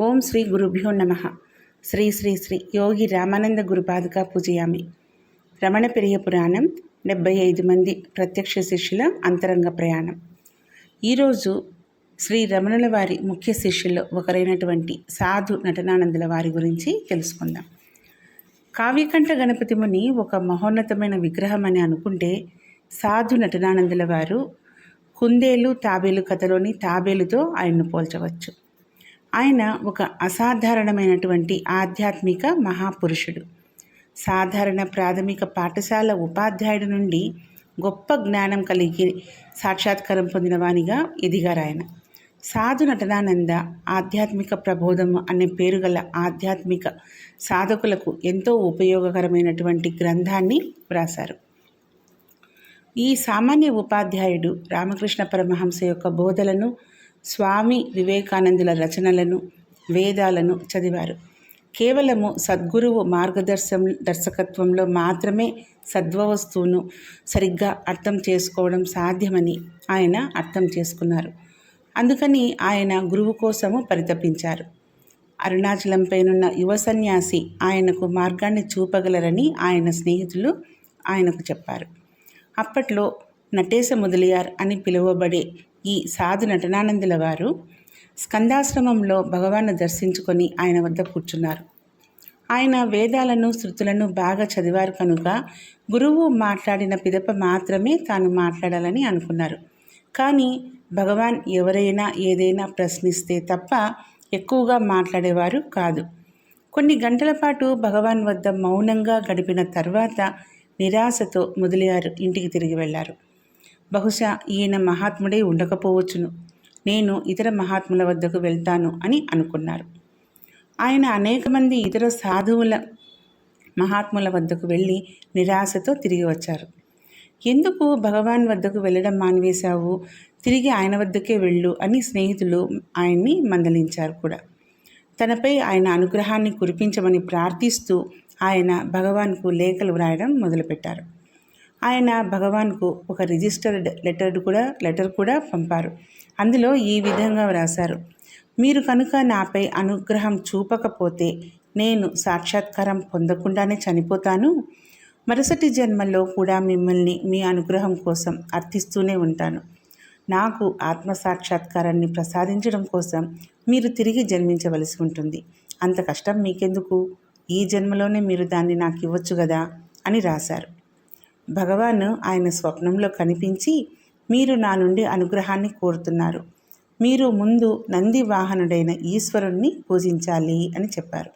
ఓం శ్రీ గురుభ్యో నమ. శ్రీ శ్రీ శ్రీ యోగి రామానంద గురుపాదుక పూజయామి. రమణ పెరియ పురాణం డెబ్బై ఐదు మంది ప్రత్యక్ష శిష్యుల అంతరంగ ప్రయాణం. ఈరోజు శ్రీ రమణుల వారి ముఖ్య శిష్యుల్లో ఒకరైనటువంటి సాధు నటనానందుల వారి గురించి తెలుసుకుందాం. కావ్యకంఠ గణపతి ముని ఒక మహోన్నతమైన విగ్రహం అని అనుకుంటే సాధు నటనానందుల వారు కుందేలు తాబేలు కథలోని తాబేలుతో ఆయన్ను పోల్చవచ్చు. ఆయన ఒక అసాధారణమైనటువంటి ఆధ్యాత్మిక మహాపురుషుడు. సాధారణ ప్రాథమిక పాఠశాల ఉపాధ్యాయుడి నుండి గొప్ప జ్ఞానం కలిగి సాక్షాత్కారం పొందిన వానిగా ఎదిగారు ఆయన. సాధు నటనానంద ఆధ్యాత్మిక ప్రబోధము అనే పేరు గల ఆధ్యాత్మిక సాధకులకు ఎంతో ఉపయోగకరమైనటువంటి గ్రంథాన్ని వ్రాసారు ఈ సామాన్య ఉపాధ్యాయుడు రామకృష్ణ పరమహంస యొక్క బోధలను స్వామి వివేకానందుల రచనలను వేదాలను చదివారు. కేవలము సద్గురువు మార్గదర్శం దర్శకత్వంలో మాత్రమే సద్వవస్తువును సరిగ్గా అర్థం చేసుకోవడం సాధ్యమని ఆయన అర్థం చేసుకున్నారు. అందుకని ఆయన గురువు కోసము పరితపించారు. అరుణాచలంపైనున్న యువ సన్యాసి ఆయనకు మార్గాన్ని చూపగలరని ఆయన స్నేహితులు ఆయనకు చెప్పారు. అప్పట్లో నటేశ ముదలియార్ అని పిలువబడే ఈ సాధు నటనానందుల వారు స్కందాశ్రమంలో భగవాన్ను దర్శించుకొని ఆయన వద్ద కూర్చున్నారు. ఆయన వేదాలను శృతులను బాగా చదివారు కనుక గురువు మాట్లాడిన పిదప మాత్రమే తాను మాట్లాడాలని అనుకున్నారు. కానీ భగవాన్ ఎవరైనా ఏదైనా ప్రశ్నిస్తే తప్ప ఎక్కువగా మాట్లాడేవారు కాదు. కొన్ని గంటల పాటు భగవాన్ వద్ద మౌనంగా గడిపిన తర్వాత నిరాశతో మొదలయ్యారు ఇంటికి తిరిగి వెళ్ళారు బహుశా ఈయన మహాత్ముడే ఉండకపోవచ్చును. నేను ఇతర మహాత్ముల వద్దకు వెళ్తాను అని అనుకున్నారు. ఆయన అనేక మంది ఇతర సాధువుల మహాత్ముల వద్దకు వెళ్ళి నిరాశతో తిరిగి వచ్చారు. ఎందుకు భగవాన్ వద్దకు వెళ్ళడం మానివేశావు? తిరిగి ఆయన వద్దకే వెళ్ళు అని స్నేహితులు ఆయన్ని మందలించారు కూడా. తనపై ఆయన అనుగ్రహాన్ని కురిపించమని ప్రార్థిస్తూ ఆయన భగవాన్కు లేఖలు వ్రాయడం మొదలుపెట్టారు. ఆయన భగవాన్కు ఒక రిజిస్టర్డ్ లెటర్ కూడా లెటర్ కూడా పంపారు. అందులో ఈ విధంగా వ్రాశారు. మీరు కనుక నాపై అనుగ్రహం చూపకపోతే నేను సాక్షాత్కారం పొందకుండానే చనిపోతాను. మరుసటి జన్మలో కూడా మిమ్మల్ని మీ అనుగ్రహం కోసం అర్థిస్తూనే ఉంటాను. నాకు ఆత్మ సాక్షాత్కారాన్ని ప్రసాదించడం కోసం మీరు తిరిగి జన్మించవలసి ఉంటుంది. అంత కష్టం మీకెందుకు? ఈ జన్మలోనే మీరు దాన్ని నాకు ఇవ్వచ్చు కదా? అని రాశారు. భగవాన్ ఆయన స్వప్నంలో కనిపించి మీరు నా నుండి అనుగ్రహాన్ని కోరుతున్నారు. మీరు ముందు నంది వాహనుడైన ఈశ్వరుణ్ణి పూజించాలి అని చెప్పారు.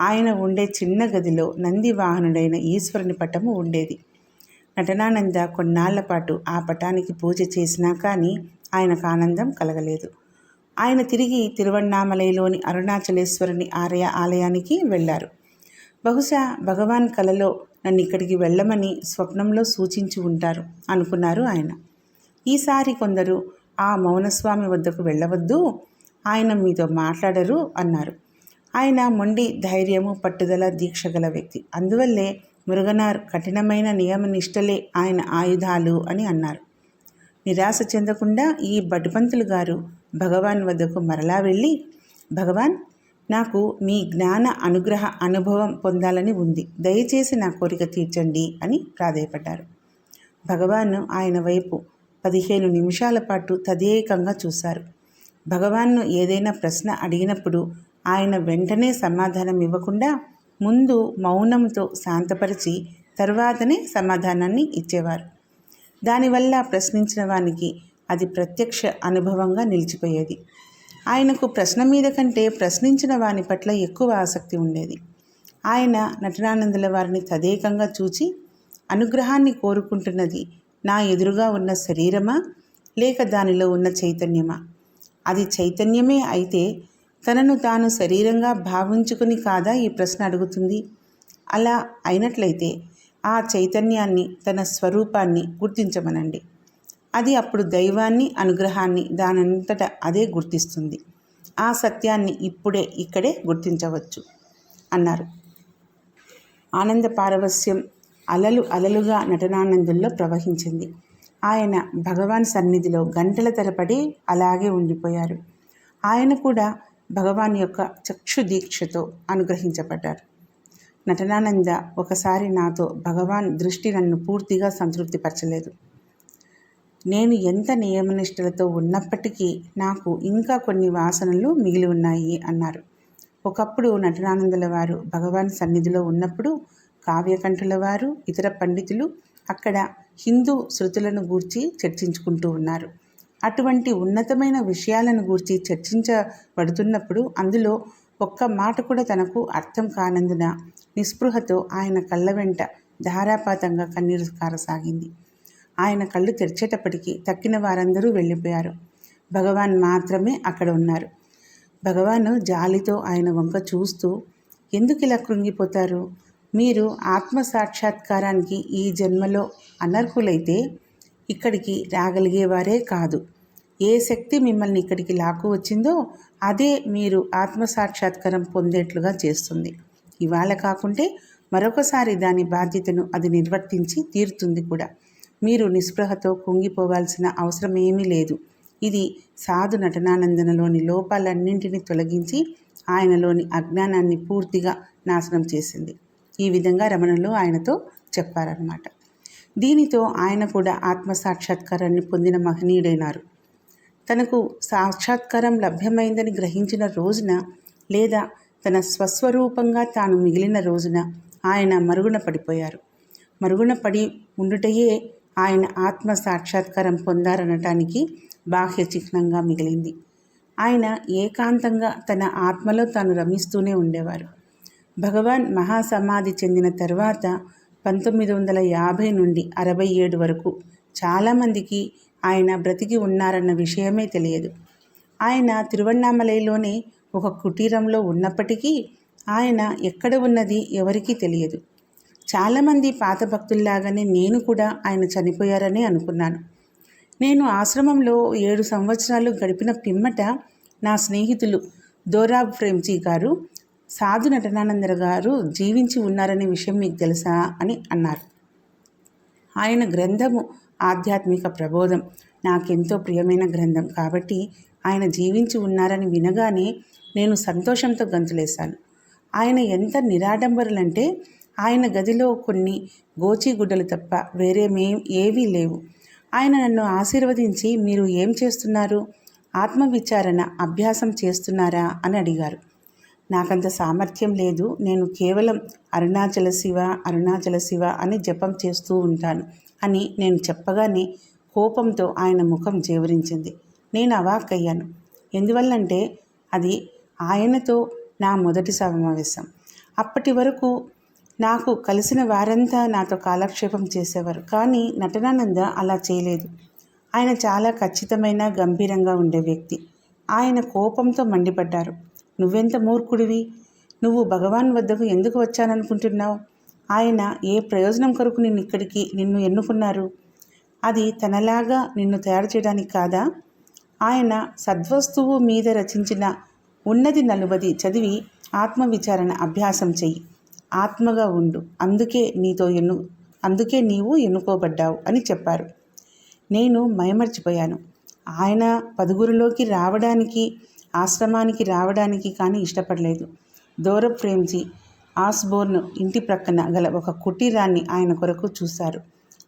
ఆయన ఉండే చిన్న గదిలో నంది వాహనుడైన ఈశ్వరుని పటము ఉండేది. నటనానంద కొన్నాళ్ళ పాటు ఆ పటానికి పూజ చేసినా కానీ ఆయనకు ఆనందం కలగలేదు. ఆయన తిరిగి తిరువണ്ണామలైలోని అరుణాచలేశ్వరుని ఆలయ ఆలయానికి వెళ్ళారు. బహుశా భగవాన్ కలలో నన్ను ఇక్కడికి వెళ్ళమని స్వప్నంలో సూచించి ఉంటారు అనుకున్నారు ఆయన. ఈసారి కొందరు ఆ మౌనస్వామి వద్దకు వెళ్ళవద్దు ఆయన మీతో మాట్లాడరు అన్నారు. ఆయన మొండి ధైర్యము పట్టుదల దీక్ష గల వ్యక్తి. అందువల్లే మురుగనార్ కఠినమైన నియమ నిష్టలే ఆయన ఆయుధాలు అని అన్నారు. నిరాశ చెందకుండా ఈ బటుపంతులు గారు భగవాన్ వద్దకు మరలా వెళ్ళి భగవాన్ నాకు మీ జ్ఞాన అనుగ్రహ అనుభవం పొందాలని ఉంది. దయచేసి నా కోరిక తీర్చండి అని ప్రాధేయపడ్డారు. భగవాన్ ఆయన వైపు పదిహేను నిమిషాల పాటు తదేకంగా చూశారు. భగవాన్ను ఏదైనా ప్రశ్న అడిగినప్పుడు ఆయన వెంటనే సమాధానం ఇవ్వకుండా ముందు మౌనంతో శాంతపరిచి తర్వాతనే సమాధానాన్ని ఇచ్చేవారు. దానివల్ల ప్రశ్నించిన వానికి అది ప్రత్యక్ష అనుభవంగా నిలిచిపోయేది. ఆయనకు ప్రశ్న మీద కంటే ప్రశ్నించిన వాని పట్ల ఎక్కువ ఆసక్తి ఉండేది. ఆయన నటనానందుల వారిని తదేకంగా చూచి అనుగ్రహాన్ని కోరుకుంటున్నది నా ఎదురుగా ఉన్న శరీరమా? లేక దానిలో ఉన్న చైతన్యమా? అది చైతన్యమే అయితే తనను తాను శరీరంగా భావించుకుని కాదా ఈ ప్రశ్న అడుగుతుంది? అలా అయినట్లయితే ఆ చైతన్యాన్ని తన స్వరూపాన్ని గుర్తించమనండి. అది అప్పుడు దైవాన్ని అనుగ్రహాన్ని దానంతట అదే గుర్తిస్తుంది. ఆ సత్యాన్ని ఇప్పుడే ఇక్కడే గుర్తించవచ్చు అన్నారు. ఆనంద పారవస్యం అలలు అలలుగా నటనానందుల్లో ప్రవహించింది. ఆయన భగవాన్ సన్నిధిలో గంటల తరబడి అలాగే ఉండిపోయారు. ఆయన కూడా భగవాన్ యొక్క చక్షు దీక్షతో అనుగ్రహించబడ్డారు. నటనానంద ఒకసారి నాతో భగవాన్ దృష్టి నన్ను పూర్తిగా సంతృప్తిపరచలేదు. నేను ఎంత నియమనిష్టలతో ఉన్నప్పటికీ నాకు ఇంకా కొన్ని వాసనలు మిగిలి ఉన్నాయి అన్నారు. ఒకప్పుడు నటనానందుల వారు భగవాన్ సన్నిధిలో ఉన్నప్పుడు కావ్యకంఠుల వారు ఇతర పండితులు అక్కడ హిందూ శృతులను గూర్చి చర్చించుకుంటూ ఉన్నారు. అటువంటి ఉన్నతమైన విషయాలను గూర్చి చర్చించబడుతున్నప్పుడు అందులో ఒక్క మాట కూడా తనకు అర్థం కానందున నిస్పృహతో ఆయన కళ్ళ వెంట ధారాపాతంగా కన్నీరు కారసాగింది. ఆయన కళ్ళు తెరిచేటప్పటికి తక్కిన వారందరూ వెళ్ళిపోయారు. భగవాన్ మాత్రమే అక్కడ ఉన్నారు. భగవాను జాలితో ఆయన వంక చూస్తూ ఎందుకు ఇలా కృంగిపోతారు? మీరు ఆత్మ సాక్షాత్కారానికి ఈ జన్మలో అనర్హులైతే ఇక్కడికి రాగలిగేవారే కాదు. ఏ శక్తి మిమ్మల్ని ఇక్కడికి లాక్కు వచ్చిందో అదే మీరు ఆత్మ సాక్షాత్కారం పొందేట్లుగా చేస్తుంది. ఇవాళ కాకుంటే మరొకసారి దాని బాధ్యతను అది నిర్వర్తించి తీరుతుంది కూడా. మీరు నిస్పృహతో కుంగిపోవాల్సిన అవసరం ఏమీ లేదు. ఇది సాధు నటనానందనలోని లోపాలన్నింటినీ తొలగించి ఆయనలోని అజ్ఞానాన్ని పూర్తిగా నాశనం చేసింది. ఈ విధంగా రమణులు ఆయనతో చెప్పారన్నమాట. దీనితో ఆయన కూడా ఆత్మ సాక్షాత్కారాన్ని పొందిన మహనీయుడైనారు. తనకు సాక్షాత్కారం లభ్యమైందని గ్రహించిన రోజున లేదా తన స్వస్వరూపంగా తాను మిగిలిన రోజున ఆయన మరుగున పడిపోయారు. మరుగున పడి ఉండుటయే ఆయన ఆత్మ సాక్షాత్కారం పొందారనటానికి బాహ్య చిహ్నంగా మిగిలింది. ఆయన ఏకాంతంగా తన ఆత్మలో తాను రమిస్తూనే ఉండేవారు. భగవాన్ మహాసమాధి చెందిన తర్వాత పంతొమ్మిది వందల యాభై నుండి అరవై ఏడు వరకు చాలామందికి ఆయన బ్రతికి ఉన్నారన్న విషయమే తెలియదు. ఆయన తిరువన్నామలైలోనే ఒక కుటీరంలో ఉన్నప్పటికీ ఆయన ఎక్కడ ఉన్నది ఎవరికీ తెలియదు. చాలామంది పాత భక్తుల్లాగానే నేను కూడా ఆయన చనిపోయారని అనుకున్నాను. నేను ఆశ్రమంలో ఏడు సంవత్సరాలు గడిపిన పిమ్మట నా స్నేహితులు దోరాబ్ ప్రేమ్జీ గారు సాధు నటనానందర గారు జీవించి ఉన్నారనే విషయం మీకు తెలుసా అని అన్నారు. ఆయన గ్రంథము ఆధ్యాత్మిక ప్రబోధం. నాకెంతో ప్రియమైన గ్రంథం కాబట్టి ఆయన జీవించి ఉన్నారని వినగానే నేను సంతోషంతో గంతులేశాను. ఆయన ఎంత నిరాడంబరులంటే ఆయన గదిలో కొన్ని గోచిగుడ్డలు తప్ప వేరేమే ఏవీ లేవు. ఆయన నన్ను ఆశీర్వదించి మీరు ఏం చేస్తున్నారు? ఆత్మవిచారణ అభ్యాసం చేస్తున్నారా? అని అడిగారు. నాకంత సామర్థ్యం లేదు. నేను కేవలం అరుణాచల శివ అరుణాచల శివ అని జపం చేస్తూ ఉంటాను అని నేను చెప్పగానే కోపంతో ఆయన ముఖం జేవరించింది. నేను అవాక్కయ్యాను. ఎందువల్లంటే అది ఆయనతో నా మొదటి సమావేశం. అప్పటి వరకు నాకు కలిసిన వారంతా నాతో కాలక్షేపం చేసేవారు కానీ నటనానంద అలా చేయలేదు. ఆయన చాలా ఖచ్చితమైన గంభీరంగా ఉండే వ్యక్తి. ఆయన కోపంతో మండిపడ్డారు. నువ్వెంత మూర్ఖుడివి? నువ్వు భగవాన్ వద్దకు ఎందుకు వచ్చాననుకుంటున్నావు? ఆయన ఏ ప్రయోజనం కొరకు నిన్ను ఇక్కడికి నిన్ను ఎన్నుకున్నారు? అది తనలాగా నిన్ను తయారు చేయడానికి కాదా? ఆయన సద్వస్తువు మీద రచించిన ఉన్నది నలుబది చదివి ఆత్మవిచారణ అభ్యాసం చెయ్యి. ఆత్మగా ఉండు. అందుకే నీతో ఎన్ను అందుకే నీవు ఎన్నుకోబడ్డావు అని చెప్పారు. నేను మయమర్చిపోయాను ఆయన పదుగురిలోకి రావడానికి ఆశ్రమానికి రావడానికి కానీ ఇష్టపడలేదు. దూర ప్రేమ్జీ ఆస్బోర్న్ ఇంటి ప్రక్కన గల ఒక కుటీరాన్ని ఆయన కొరకు చూశారు.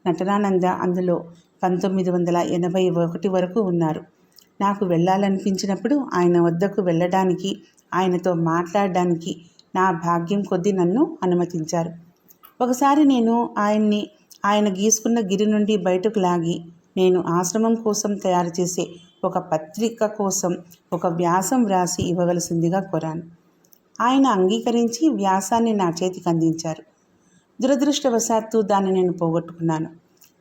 నటనానంద అందులో పంతొమ్మిది వందల ఎనభై ఒకటి వరకు ఉన్నారు. నాకు వెళ్ళాలనిపించినప్పుడు ఆయన వద్దకు వెళ్ళడానికి ఆయనతో మాట్లాడడానికి నా భాగ్యం కొద్దీ నన్ను అనుమతించారు. ఒకసారి నేను ఆయన్ని ఆయన గీసుకున్న గిరి నుండి బయటకు లాగి నేను ఆశ్రమం కోసం తయారు చేసే ఒక పత్రిక కోసం ఒక వ్యాసం వ్రాసి ఇవ్వవలసిందిగా కోరాను. ఆయన అంగీకరించి వ్యాసాన్ని నా చేతికి అందించారు. దురదృష్టవశాత్తు దాన్ని నేను పోగొట్టుకున్నాను.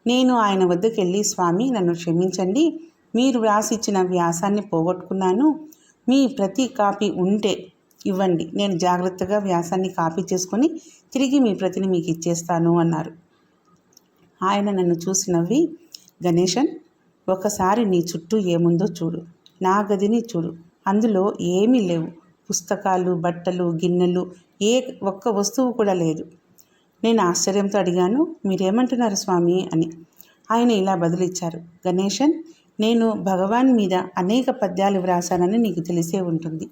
నేను ఆయన వద్దకు వెళ్ళి స్వామి నన్ను క్షమించండి. మీరు వ్రాసిచ్చిన వ్యాసాన్ని పోగొట్టుకున్నాను. మీ ప్రతి కాపీ ఉంటే ఇవ్వండి. నేను జాగ్రత్తగా వ్యాసాన్ని కాపీ చేసుకొని తిరిగి మీ ప్రతిని మీకు ఇచ్చేస్తాను అన్నారు. ఆయన నన్ను చూసి నవ్వి గణేశన్ ఒకసారి నీ చుట్టూ ఏముందో చూడు. నా గదిని చూడు. అందులో ఏమీ లేవు. పుస్తకాలు బట్టలు గిన్నెలు ఏ ఒక్క వస్తువు కూడా లేదు. నేను ఆశ్చర్యంతో అడిగాను మీరేమంటున్నారు స్వామి? అని. ఆయన ఇలా బదులిచ్చారు గణేశన్ నేను భగవాన్ మీద అనేక పద్యాలు వ్రాసానని నీకు తెలిసే ఉంటుంది.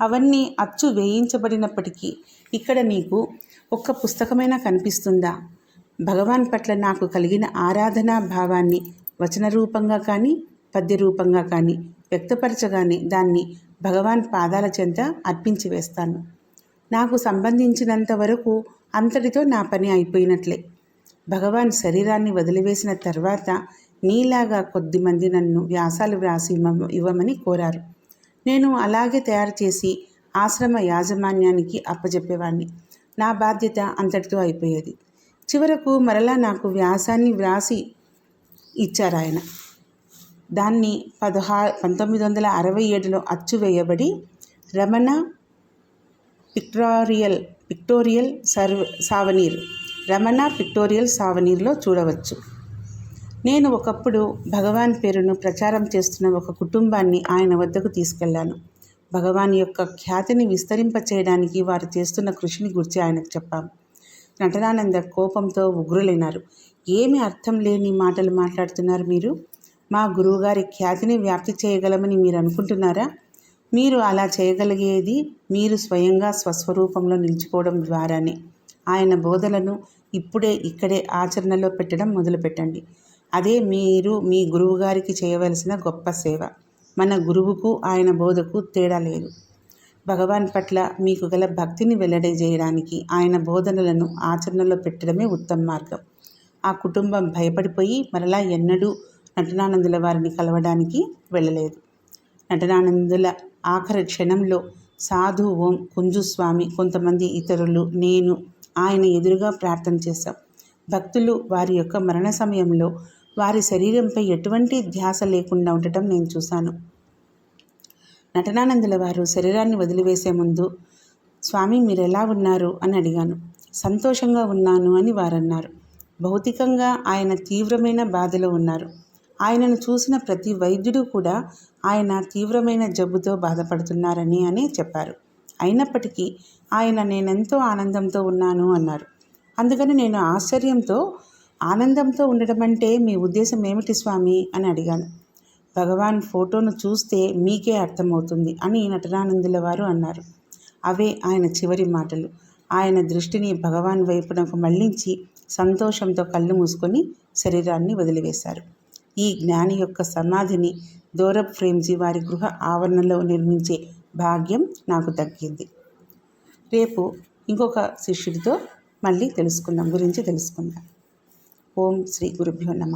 అవన్నీ అచ్చు వేయించబడినప్పటికీ ఇక్కడ నీకు ఒక్క పుస్తకమైనా కనిపిస్తుందా? భగవాన్ పట్ల నాకు కలిగిన ఆరాధనా భావాన్ని వచన రూపంగా కానీ పద్య రూపంగా కానీ వ్యక్తపరచగానే దాన్ని భగవాన్ పాదాల చెంత అర్పించి వేస్తాను. నాకు సంబంధించినంత వరకు అంతటితో నా పని అయిపోయినట్లే. భగవాన్ శరీరాన్ని వదిలివేసిన తర్వాత నీలాగా కొద్దిమంది నన్ను వ్యాసాలు వ్రాసి ఇవ్వమని కోరారు. నేను అలాగే తయారు చేసి ఆశ్రమ యాజమాన్యానికి అప్పజెప్పేవాడిని నా బాధ్యత అంతటితో అయిపోయేది. చివరకు మరలా నాకు వ్యాసాన్ని వ్రాసి ఇచ్చారు ఆయన. దాన్ని పదహా పంతొమ్మిది వందల అరవై ఏడులో అచ్చు వేయబడి Ramana pictorial pictorial serve souvenir Ramana pictorial సావనీర్లో చూడవచ్చు. నేను ఒకప్పుడు భగవాన్ పేరును ప్రచారం చేస్తున్న ఒక కుటుంబాన్ని ఆయన వద్దకు తీసుకెళ్ళాను. భగవాన్ యొక్క ఖ్యాతిని విస్తరింప చేయడానికి వారు చేస్తున్న కృషిని గురించి ఆయనకు చెప్పాము నటనానంద కోపంతో ఉగ్రులైనారు. ఏమి అర్థం లేని మాటలు మాట్లాడుతున్నారు మీరు? మా గురువుగారి ఖ్యాతిని వ్యాప్తి చేయగలమని మీరు అనుకుంటున్నారా? మీరు అలా చేయగలిగేది మీరు స్వయంగా స్వస్వరూపంలో నిలిచిపోవడం ద్వారానే. ఆయన బోధలను ఇప్పుడే ఇక్కడే ఆచరణలో పెట్టడం మొదలుపెట్టండి. అదే మీరు మీ గురువుగారికి చేయవలసిన గొప్ప సేవ. మన గురువుకు ఆయన బోధకు తేడా లేదు. భగవాన్ పట్ల మీకు గల భక్తిని వెల్లడిచేయడానికి ఆయన బోధనలను ఆచరణలో పెట్టడమే ఉత్తమ మార్గం. ఆ కుటుంబం భయపడిపోయి మరలా ఎన్నడూ నటనానందుల వారిని కలవడానికి వెళ్ళలేదు. నటనానందుల ఆఖరి క్షణంలో సాధు ఓం కుంజుస్వామి కొంతమంది ఇతరులు నేను ఆయన ఎదురుగా ప్రార్థన చేశాం. భక్తులు వారి యొక్క మరణ సమయంలో వారి శరీరంపై ఎటువంటి ధ్యాస లేకుండా ఉండటం నేను చూశాను. నటనానందుల వారు శరీరాన్ని వదిలివేసే ముందు స్వామి మీరు ఎలా ఉన్నారు? అని అడిగాను. సంతోషంగా ఉన్నాను అని వారన్నారు. భౌతికంగా ఆయన తీవ్రమైన బాధలో ఉన్నారు. ఆయనను చూసిన ప్రతి వైద్యుడు కూడా ఆయన తీవ్రమైన జబ్బుతో బాధపడుతున్నారని అని చెప్పారు. అయినప్పటికీ ఆయన నేనెంతో ఆనందంతో ఉన్నాను అన్నారు. అందుకని నేను ఆశ్చర్యంతో ఆనందంతో ఉండడం అంటే మీ ఉద్దేశం ఏమిటి స్వామి? అని అడిగాను. భగవాన్ ఫోటోను చూస్తే మీకే అర్థమవుతుంది అని నటనానందుల వారు అన్నారు. అవే ఆయన చివరి మాటలు. ఆయన దృష్టిని భగవాన్ వైపునకు మళ్ళించి సంతోషంతో కళ్ళు మూసుకొని శరీరాన్ని వదిలివేశారు. ఈ జ్ఞాని యొక్క సమాధిని దోరబ్ ఫ్రేమ్జీ వారి గృహ ఆవరణలో నిర్మించే భాగ్యం నాకు దక్కింది రేపు ఇంకొక శిష్యుడితో మళ్ళీ తెలుసుకుందాం. గురించి తెలుసుకుందాం. ఓం శ్రీ గురుభ్యో నమ.